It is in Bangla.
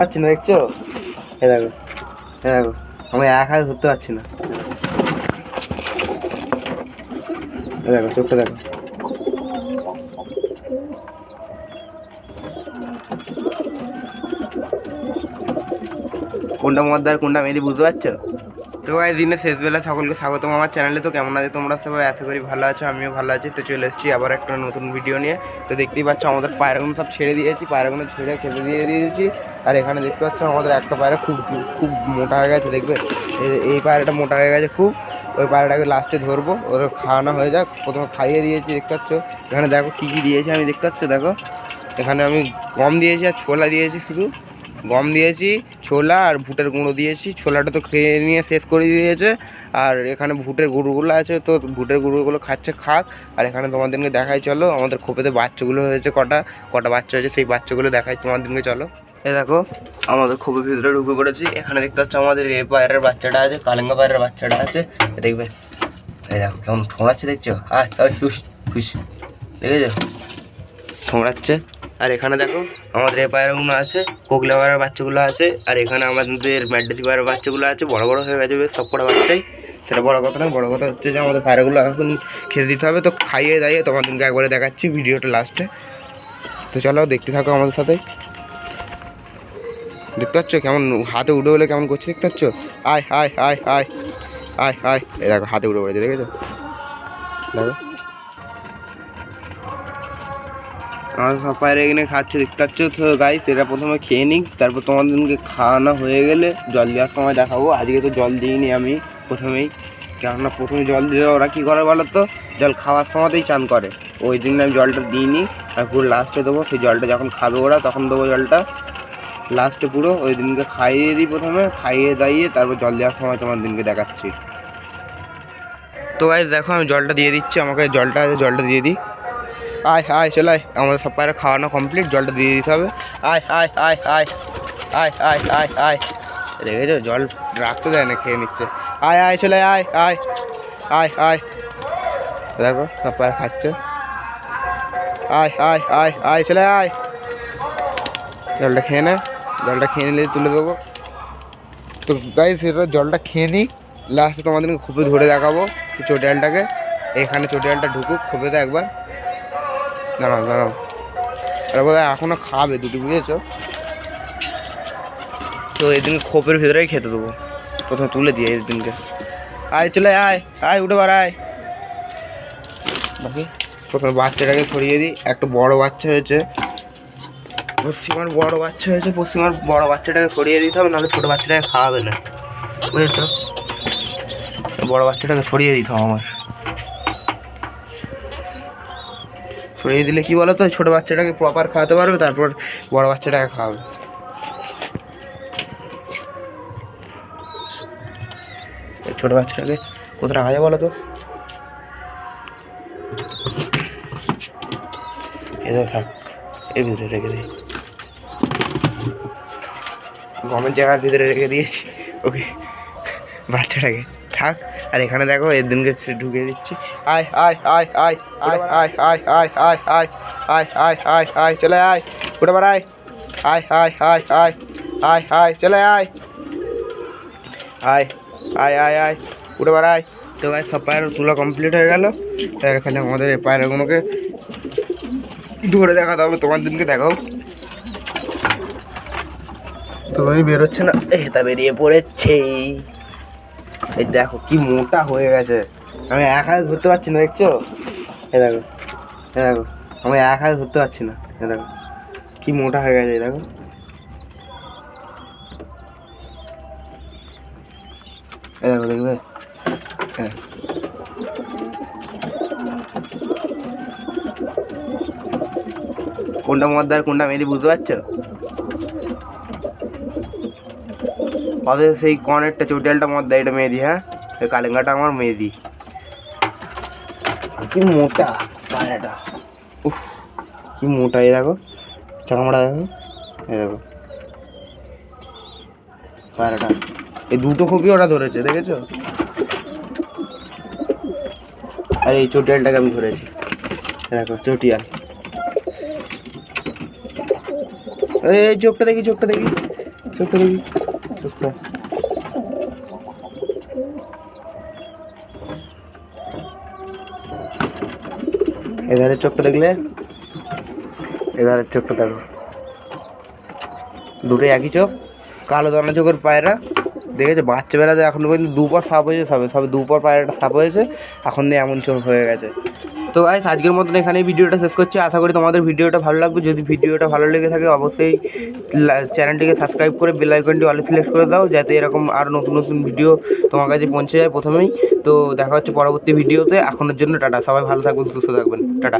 পাচ্ছি না, দেখছ? এ দেখো এ দেখো, আমি এক হাতে ধরতে পারছি না। দেখো, চোখটা দেখো। কোনটা মদ্দার কোনটা মেরি বুঝতে পারছ? তো গাই দিনের শেষবেলা সকলকে স্বাগতম আমার চ্যানেলে তো কেমন আছে তোমরা সবাই? আশা করি ভালো আছো, আমিও ভালো আছি। তো চলে এসেছি আবার একটা নতুন ভিডিও নিয়ে। তো দেখতেই পাচ্ছ আমাদের পায়রাগুলো সব ছেড়ে দিয়েছি পায়রাগুলো ছেড়ে খেতে দিয়ে দিয়েছি। আর এখানে দেখতে পাচ্ছ আমাদের একটা পায়রা খুব খুব মোটা হয়ে গেছে, দেখবে? এই পায়রাটা মোটা হয়ে গেছে খুব। ওই পায়রাটাকে লাস্টে ধরবো, ওর খাওয়ানো হয়ে যাক। প্রথমে খাইয়ে দিয়েছি, দেখতে পাচ্ছ? এখানে দেখো কী কী দিয়েছি আমি, দেখতে পাচ্ছ? দেখো, এখানে আমি গম দিয়েছি আর ছোলা দিয়েছি শুধু। গম দিয়েছি, ছোলা আর ভুটের গুঁড়ো দিয়েছি। ছোলাটা তো খেয়ে নিয়ে শেষ করে দিয়েছে। আর এখানে ভুটের গুঁড়োগুলো আছে, তো ভুটের গুঁড়োগুলো খাচ্ছে, খাক। আর এখানে তোমাদেরকে দেখাই, চলো, আমাদের খোপেতে বাচ্চাগুলো হয়েছে কটা। কটা বাচ্চা হয়েছে, সেই বাচ্চাগুলো দেখাই তোমাদেরকে, চলো। এ দেখো, আমাদের খোপের ভিতরে ঢুকে পড়েছি। এখানে দেখতে পাচ্ছ আমাদের এ পায়রের বাচ্চাটা আছে, কালেঙ্গা পায়রের বাচ্চাটা আছে। দেখবে। এই দেখো, কেমন ঠোঁড়াচ্ছে দেখছ? ওই হুস হুস দেখেছ? ঠোঁড়াচ্ছে আর এখানে দেখো আমাদের এই পায়রাগুলো আছে কোকলা পায়রার বাচ্চাগুলো আছে, আর এখানে আমাদের ম্যাডেসি পায়রার বাচ্চাগুলো আছে, বড় বড় হয়ে গেছে বেশ, সব কটা বাচ্চাই। সেটা বড় কথা না, বড় কথা হচ্ছে যে আমাদের পায়রাগুলো এখন খেতে দিতে হবে, তো খাইয়ে দাইয়ে তোমাদেরকে একবারে দেখাচ্ছি ভিডিওটা লাস্টে তো চলো দেখতে থাকো আমাদের সাথে। দেখতে পাচ্ছ কেমন হাতে উঠে বলে কেমন করছে, দেখতে পাচ্ছ? আয় আয় আয় আয় আয় আয়, এই দেখো হাতে উঠে পড়েছে দেখেছ? দেখো। আমার পায়রা এখানে খাচ্ছে, দেখতে পাচ্ছ তো গাইস এরা প্রথমে খেয়ে নিই তারপর তোমাদেরকে খাওয়ানো হয়ে গেলে জল দেওয়ার সময় দেখাবো। আজকে তো জল দিইনি আমি প্রথমেই। কেননা প্রথমে জল দিলে ওরা কী করে বলো তো? জল খাওয়ার সময়তেই চান করে। ওই দিন আমি জলটা দিইনি। আর পুরো লাস্টে দেবো, সেই জলটা যখন খাবে ওরা, তখন দেবো জলটা। লাস্টে পুরো ওই দিনকে খাইয়ে দিই প্রথমে, খাইয়ে দাইয়ে তারপর জল দেওয়ার সময় তোমার দিনকে দেখাচ্ছি। তো গাইস দেখো আমি জলটা দিয়ে দিচ্ছি, আমাকে জলটা আছে, জলটা দিয়ে দিই। আয় আয় চলে আয় আমাদের সব পায়রা খাওয়ানো কমপ্লিট জলটা দিয়ে দিতে হবে আয় আয় আয় আয় আয় আয় আয় আয় দেখেছ জল রাখতে দেয় না খেয়ে নিচ্ছে আয় আয় চলে আয় আয় আয় আয় দেখো সব পায়রা খাচ্ছে আয় আয় আয় আয় চলে আয় জলটা খেয়ে নে জলটা খেয়ে নিলে তুলে দেবো তো গাই সেটা জলটা খেয়ে নিই লাস্টে তোমাদেরকে খুবই ধরে দেখাবো চটিয়ালটাকে এখানে চটিয়ালটা ঢুকুক খোপেতে একবার দাঁড়াও দাঁড়াও। আর বোধ এখনও খাবে দুটি বুঝেছ? তো এদিনকে খোপের ভেতরেই খেতে দেবো। প্রথমে তুলে দিয়ে এই দিনকে। আয় চলে আয় আয় উঠে বার আয়। বাকি? প্রথমে বাচ্চাটাকে সরিয়ে দিই। একটা বড় বাচ্চা হয়েছে। পশ্চিমার বড় বাচ্চা হয়েছে পশ্চিমার বড় বাচ্চাটাকে সরিয়ে দিতে হবে নাহলে ছোটো বাচ্চাটাকে খাওয়াবে না। বুঝেছ? বড় বাচ্চাটাকে সরিয়ে দিতে হবে আমার। সরিয়ে দিলে কি বলো তো ছোটো বাচ্চাটাকে প্রপার খাওয়াতে পারবে, তারপর বড় বাচ্চাটাকে খাওয়াবে। ছোটো বাচ্চাটাকে কোথায় রাখা যায় বলো তো এদের থাক, এর ভিতরে রেখে দিই গমের জায়গার ভিতরে রেখে দিয়েছি, ওকে। বাচ্চাটাকে থাক আর এখানে দেখো এর দিনকে ঢুকিয়ে দিচ্ছি আয় আয় আয় আয় আয় আয় আয় আয় আয় আয় আয় আয় আয় আয় চলে আয় উঠে বার আয় আয় আয় আয় আয় আয় আয় চলে আয় আয় আয় আয় আয় উঠে বার আয় তো গাছ সব পায়ের তোলা কমপ্লিট হয়ে গেল এখানে আমাদের এই পায়রাগুলোকে ধরে দেখাতে হবে তোমার দিনকে দেখাও তুমি বেরোচ্ছে না এটা বেরিয়ে পড়েছে এই দেখো, কি মোটা হয়ে গেছে। আমি এক হাতে ধরতে পারছি না, দেখছ? এ দেখো এ দেখো, আমি এক হাতে ধরতে পারছি না এ দেখো, কি মোটা হয়ে গেছে দেখো। এ দেখো, দেখবে? হ্যাঁ। কোনটা মদ্দার কোনটা মেরি বুঝতে পারছ? ওদের সেই কনেরটা চটিয়ালটা মদ্দা এটা মেয়েদি হ্যাঁ? এই কালেঙ্গাটা আমার মেয়েদি কি মোটা পায়রাটা। উফ কি মোটা এই দেখো। চাকামাটা দেখো এই দেখো। পায়রাটা। এই দুটো খুবই ওরা ধরেছে দেখেছ? আর এই চটিয়ালটাকে আমি ধরেছি। দেখো চটিয়াল। এই চোখটা দেখি চোখটা দেখি চোখটা দেখি। চোখটা এধারে চোখটা দেখলে? এধারে চোখটা দেখো। দুটোই একই চোখ, কালো দানা চোখের পায়রা। দেখেছে? বাচ্চা বেলাতে এখন পর্যন্ত দুপর সাপ হয়েছে, সবে সবে দুপর পায়রাটা সাপ হয়েছে, এখন দিয়ে এমন চোখ হয়ে গেছে। তো গাইস আজকের মতন এখানে ভিডিওটা শেষ করছি। আশা করি তোমাদের ভিডিওটা ভালো লাগবে। যদি ভিডিওটা ভালো লেগে থাকে, অবশ্যই চ্যানেলটিকে সাবস্ক্রাইব করে বেল আইকনটি অলে সিলেক্ট করে দাও, যাতে এরকম আরও নতুন নতুন ভিডিও তোমার কাছে পৌঁছে যায় প্রথমেই। তো দেখা হচ্ছে পরবর্তী ভিডিওতে এখনের জন্য টাটা। সবাই ভালো থাকবেন, সুস্থ থাকবেন। টাটা।